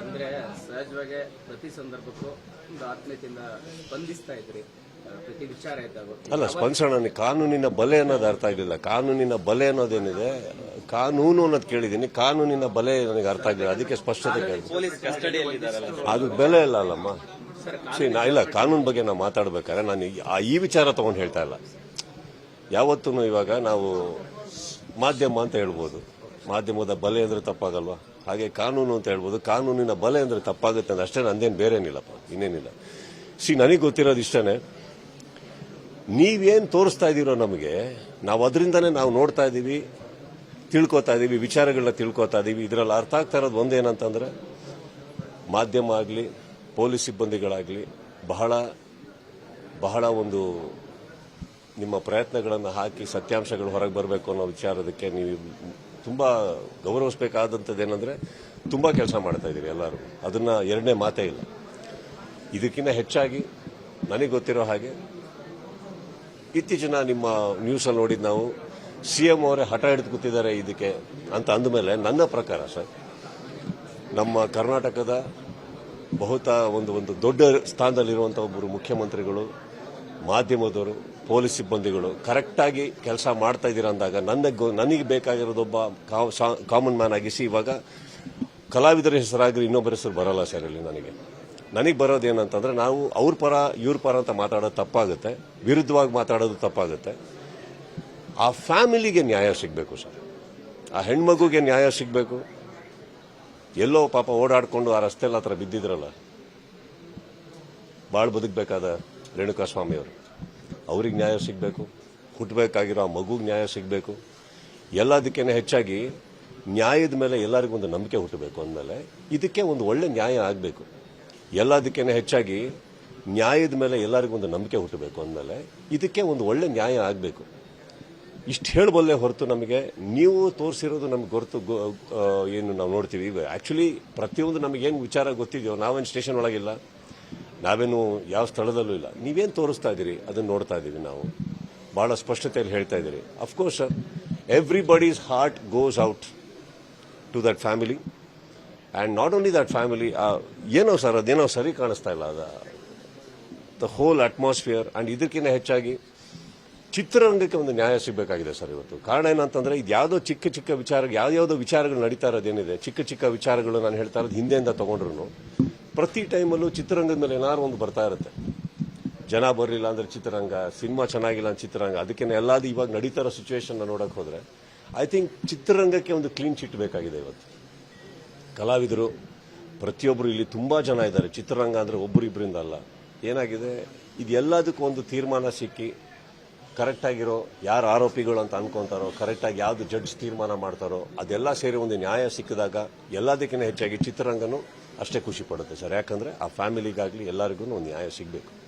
ಅಂದ್ರೆ ಸಹಜವಾಗಿ ಪ್ರತಿ ಸಂದರ್ಭಕ್ಕೂ ಒಂದು ಆತ್ಮೀಯತೆಯಿಂದ ಸ್ಪಂದಿಸ್ತಾ ಇದ್ರಿ. ಪ್ರತಿ ವಿಚಾರ ಅಲ್ಲ ಸ್ಪಂದಿಸೋಣ ಕಾನೂನಿನ ಬಲೆ ಅನ್ನೋದು ಅರ್ಥ ಆಗಲಿಲ್ಲ. ಕಾನೂನಿನ ಬಲೆ ಅನ್ನೋದೇನಿದೆ ಕಾನೂನು ಅನ್ನೋದು ಕೇಳಿದ್ದೀನಿ. ಕಾನೂನಿನ ಬಲೆ ನನಗೆ ಅರ್ಥ ಆಗಿಲ್ಲ ಅದಕ್ಕೆ ಸ್ಪಷ್ಟತೆ ಅದು ಬೆಲೆ ಇಲ್ಲ ಅಲ್ಲಮ್ಮ. ಸರಿ ನಾ ಇಲ್ಲ ಕಾನೂನು ಬಗ್ಗೆ ನಾವು ಮಾತಾಡ್ಬೇಕಾದ್ರೆ ನಾನು ಈ ವಿಚಾರ ತಗೊಂಡು ಹೇಳ್ತಾ ಇಲ್ಲ. ಯಾವತ್ತೂ ಇವಾಗ ನಾವು ಮಾಧ್ಯಮ ಅಂತ ಹೇಳ್ಬೋದು. ಮಾಧ್ಯಮದ ಬಲೆ ಅಂದ್ರೆ ತಪ್ಪಾಗಲ್ವಾ? ಹಾಗೆ ಕಾನೂನು ಅಂತ ಹೇಳ್ಬೋದು. ಕಾನೂನಿನ ಬಲೆ ಅಂದ್ರೆ ತಪ್ಪಾಗುತ್ತೆ ಅಂದ್ರೆ ಅಷ್ಟೇ ನಂದೇನು ಬೇರೇನಿಲ್ಲಪ್ಪ, ಇನ್ನೇನಿಲ್ಲ. ಸಿ ನನಗೆ ಗೊತ್ತಿರೋದು ಇಷ್ಟನೇ, ನೀವೇನು ತೋರಿಸ್ತಾ ಇದ್ದೀರೋ ನಮಗೆ, ನಾವು ಅದರಿಂದನೇ ನಾವು ನೋಡ್ತಾ ಇದ್ದೀವಿ ತಿಳ್ಕೊತಾ ಇದ್ದೀವಿ ವಿಚಾರಗಳನ್ನ ತಿಳ್ಕೊತಾ ಇದ್ದೀವಿ ಇದರಲ್ಲಿ ಅರ್ಥ ಆಗ್ತಾ ಇರೋದು ಒಂದೇನಂತಂದ್ರೆ, ಮಾಧ್ಯಮ ಆಗಲಿ, ಪೊಲೀಸ್ ಸಿಬ್ಬಂದಿಗಳಾಗಲಿ, ಬಹಳ ಬಹಳ ಒಂದು ನಿಮ್ಮ ಪ್ರಯತ್ನಗಳನ್ನು ಹಾಕಿ ಸತ್ಯಾಂಶಗಳು ಹೊರಗೆ ಬರಬೇಕು ಅನ್ನೋ ವಿಚಾರದಕ್ಕೆ ನೀವು ತುಂಬ ಗೌರವಿಸಬೇಕಾದಂಥದ್ದೇನೆಂದರೆ ತುಂಬ ಕೆಲಸ ಮಾಡ್ತಾ ಇದ್ದೀರಿ ಎಲ್ಲರೂ. ಅದನ್ನ ಎರಡನೇ ಮಾತೇ ಇಲ್ಲ. ಇದಕ್ಕಿಂತ ಹೆಚ್ಚಾಗಿ ನನಗೆ ಗೊತ್ತಿರೋ ಹಾಗೆ ಇತ್ತೀಚಿನ ನಿಮ್ಮ ನ್ಯೂಸಲ್ಲಿ ನೋಡಿದ್ದು ನಾವು ಸಿ ಎಂ ಅವರೇ ಹಠ ಹಿಡಿದು ಕೂತಿದ್ದಾರೆ ಇದಕ್ಕೆ ಅಂತ ಅಂದಮೇಲೆ ನನ್ನ ಪ್ರಕಾರ ಸರ್, ನಮ್ಮ ಕರ್ನಾಟಕದ ಬಹುತ ಒಂದು ಒಂದು ದೊಡ್ಡ ಸ್ಥಾನದಲ್ಲಿರುವಂಥ ಒಬ್ಬರು ಮುಖ್ಯಮಂತ್ರಿಗಳು, ಮಾಧ್ಯಮದವರು ಪೊಲೀಸ್ ಸಿಬ್ಬಂದಿಗಳು ಕರೆಕ್ಟಾಗಿ ಕೆಲಸ ಮಾಡ್ತಾ ಇದ್ದೀರಾ ಅಂದಾಗ ನನ್ನ ನನಗೆ ಬೇಕಾಗಿರೋದೊಬ್ಬ ಕಾಮನ್ ಮ್ಯಾನ್ ಆಗಿಸಿ. ಇವಾಗ ಕಲಾವಿದರ ಹೆಸರಾಗಿ ಇನ್ನೊಬ್ಬರ ಹೆಸರು ಬರಲ್ಲ ಸರ್ ಇಲ್ಲಿ ನನಗೆ. ನನಗೆ ಬರೋದು ಏನಂತಂದ್ರೆ ನಾವು ಅವ್ರ ಪರ, ಇವ್ರ ಪರ ಅಂತ ಮಾತಾಡೋದು ತಪ್ಪಾಗುತ್ತೆ. ವಿರುದ್ಧವಾಗಿ ಮಾತಾಡೋದು ತಪ್ಪಾಗುತ್ತೆ. ಆ ಫ್ಯಾಮಿಲಿಗೆ ನ್ಯಾಯ ಸಿಗಬೇಕು ಸರ್ ಆ ಹೆಣ್ಮಗುಗೆ ನ್ಯಾಯ ಸಿಗಬೇಕು. ಎಲ್ಲೋ ಪಾಪ ಓಡಾಡಿಕೊಂಡು ಆ ರಸ್ತೆಲ್ಲ ಹತ್ರ ಬಿದ್ದಿದ್ರಲ್ಲ. ಭಾಳ ಬದುಕಬೇಕಾದ ರೇಣುಕಾ ಸ್ವಾಮಿಯವರು ಅವ್ರಿಗೆ ನ್ಯಾಯ ಸಿಗಬೇಕು ಹುಟ್ಟಬೇಕಾಗಿರೋ ಆ ಮಗುಗೆ ನ್ಯಾಯ ಸಿಗಬೇಕು. ಎಲ್ಲದಕ್ಕೇನೆ ಹೆಚ್ಚಾಗಿ ನ್ಯಾಯದ ಮೇಲೆ ಎಲ್ಲರಿಗೂ ಒಂದು ನಂಬಿಕೆ ಹುಟ್ಟಬೇಕು ಅಂದಮೇಲೆ ಇದಕ್ಕೆ ಒಂದು ಒಳ್ಳೆ ನ್ಯಾಯ ಆಗಬೇಕು. ಎಲ್ಲದಕ್ಕೇನೆ ಹೆಚ್ಚಾಗಿ ನ್ಯಾಯದ ಮೇಲೆ ಎಲ್ಲರಿಗೂ ಒಂದು ನಂಬಿಕೆ ಹುಟ್ಟಬೇಕು ಅಂದಮೇಲೆ ಇದಕ್ಕೆ ಒಂದು ಒಳ್ಳೆ ನ್ಯಾಯ ಆಗಬೇಕು. ಇಷ್ಟು ಹೇಳಬಲ್ಲೆ ಹೊರತು ನಮಗೆ ನೀವು ತೋರಿಸಿರೋದು ನಮ್ಗೆ ಗೊತ್ತು ಏನು ನಾವು ನೋಡ್ತೀವಿ. ಈಗ ಪ್ರತಿಯೊಂದು ಪ್ರತಿಯೊಂದು ನಮಗೇನು ವಿಚಾರ ಗೊತ್ತಿದೆಯೋ, ನಾವೇನು ಸ್ಟೇಷನ್ ಒಳಗಿಲ್ಲ. ನಾವೇನು ಯಾವ ಸ್ಥಳದಲ್ಲೂ ಇಲ್ಲ. ನೀವೇನು ತೋರಿಸ್ತಾ ಇದ್ದೀರಿ? ಅದನ್ನು ನೋಡ್ತಾ ಇದ್ದೀವಿ ನಾವು. ಬಹಳ ಸ್ಪಷ್ಟತೆಯಲ್ಲಿ ಹೇಳ್ತಾ ಇದ್ದೀರಿ. Of course sir everybody's heart goes out to that family and not only that family ಏನೋ ಸರ್ ಅದೇನೋ ಸರಿ ಕಾಣಿಸ್ತಾ ಇಲ್ಲ. ಅದ ದ ಹೋಲ್ ಅಟ್ಮಾಸ್ಫಿಯರ್ ಆ್ಯಂಡ್ ಇದಕ್ಕಿಂತ ಹೆಚ್ಚಾಗಿ ಚಿತ್ರರಂಗಕ್ಕೆ ಒಂದು ನ್ಯಾಯ ಸಿಗಬೇಕಾಗಿದೆ ಸರ್ ಇವತ್ತು. ಕಾರಣ ಏನಂತಂದ್ರೆ, ಇದು ಯಾವುದೋ ಚಿಕ್ಕ ಚಿಕ್ಕ ವಿಚಾರ ಯಾವ್ದಾವುದೋ ವಿಚಾರಗಳು ನಡೀತಾ ಇರೋದೇನಿದೆ. ಚಿಕ್ಕ ಚಿಕ್ಕ ವಿಚಾರಗಳು ನಾನು ಹೇಳ್ತಾ ಇರೋದು ಹಿಂದೆಯಿಂದ ತಗೊಂಡ್ರು ಪ್ರತಿ ಟೈಮಲ್ಲೂ ಚಿತ್ರರಂಗದ ಮೇಲೆ ಏನಾದ್ರು ಒಂದು ಬರ್ತಾ ಇರುತ್ತೆ. ಜನ ಬರಲಿಲ್ಲ ಅಂದ್ರೆ ಚಿತ್ರರಂಗ, ಸಿನಿಮಾ ಚೆನ್ನಾಗಿಲ್ಲ ಅಂದ್ರೆ ಚಿತ್ರರಂಗ. ಅದಕ್ಕೇನೆ ಎಲ್ಲಾದು ಇವಾಗ ನಡೀತಾ ಇರೋ ಸಿಚುವೇಶನ್ ನೋಡಕ್ ಹೋದ್ರೆ ಐ ಥಿಂಕ್ ಚಿತ್ರರಂಗಕ್ಕೆ ಒಂದು ಕ್ಲೀನ್ ಚಿಟ್ ಬೇಕಾಗಿದೆ ಇವತ್ತು. ಕಲಾವಿದರು ಪ್ರತಿಯೊಬ್ಬರು ಇಲ್ಲಿ ತುಂಬಾ ಜನ ಇದ್ದಾರೆ. ಚಿತ್ರರಂಗ ಅಂದ್ರೆ ಒಬ್ಬರಿಬ್ಬರಿಂದ ಅಲ್ಲ. ಏನಾಗಿದೆ? ಇದೆಲ್ಲದಕ್ಕೂ ಒಂದು ತೀರ್ಮಾನ ಸಿಕ್ಕಿ ಕರೆಕ್ಟಾಗಿರೋ ಯಾರು ಆರೋಪಿಗಳು ಅಂತ ಅನ್ಕೊಂತಾರೋ ಕರೆಕ್ಟಾಗಿ ಯಾವುದು ಜಡ್ಜ್ ತೀರ್ಮಾನ ಮಾಡ್ತಾರೋ, ಅದೆಲ್ಲ ಸೇರಿ ಒಂದು ನ್ಯಾಯ ಸಿಕ್ಕಿದಾಗ ಎಲ್ಲದಕ್ಕಿಂತ ಹೆಚ್ಚಾಗಿ ಚಿತ್ರರಂಗನೂ ಅಷ್ಟೇ ಖುಷಿ ಪಡುತ್ತೆ ಸರ್. ಯಾಕಂದ್ರೆ ಆ ಫ್ಯಾಮಿಲಿಗಾಗಲಿ ಎಲ್ಲರಿಗೂ ಒಂದು ನ್ಯಾಯ ಸಿಗಬೇಕು.